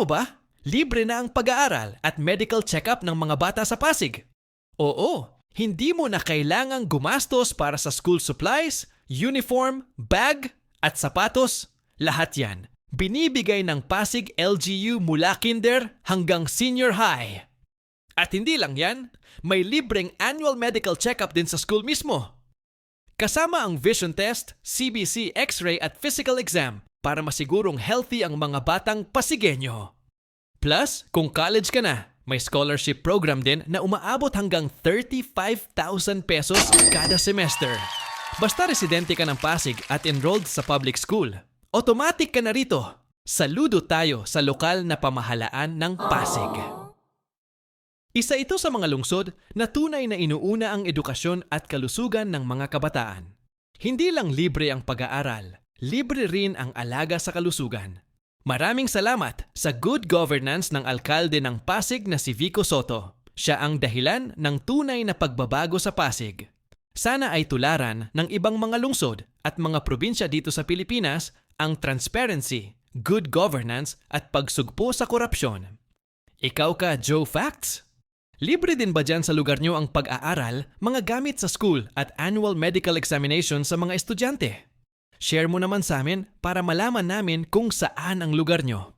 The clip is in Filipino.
mo ba? Libre na ang pag-aaral at medical check-up ng mga bata sa Pasig. Oo, hindi mo na kailangang gumastos para sa school supplies, uniform, bag, at sapatos. Lahat yan. Binibigay ng Pasig LGU mula kinder hanggang senior high. At hindi lang yan, may libreng annual medical check-up din sa school mismo. Kasama ang vision test, CBC x-ray at physical exam para masigurong healthy ang mga batang pasigenyo. Plus, kung college ka na, may scholarship program din na umaabot hanggang 35,000 pesos kada semester. Basta residente ka ng Pasig at enrolled sa public school, automatic ka na rito. Saludo tayo sa lokal na pamahalaan ng Pasig. Isa ito sa mga lungsod na tunay na inuuna ang edukasyon at kalusugan ng mga kabataan. Hindi lang libre ang pag-aaral, libre rin ang alaga sa kalusugan. Maraming salamat sa good governance ng alkalde ng Pasig na si Vico Soto. Siya ang dahilan ng tunay na pagbabago sa Pasig. Sana ay tularan ng ibang mga lungsod at mga probinsya dito sa Pilipinas ang transparency, good governance at pagsugpo sa korupsyon. Ikaw ka, Joe Facts? Libre din ba dyan sa lugar nyo ang pag-aaral, mga gamit sa school at annual medical examination sa mga estudyante? Share mo naman sa amin para malaman namin kung saan ang lugar nyo.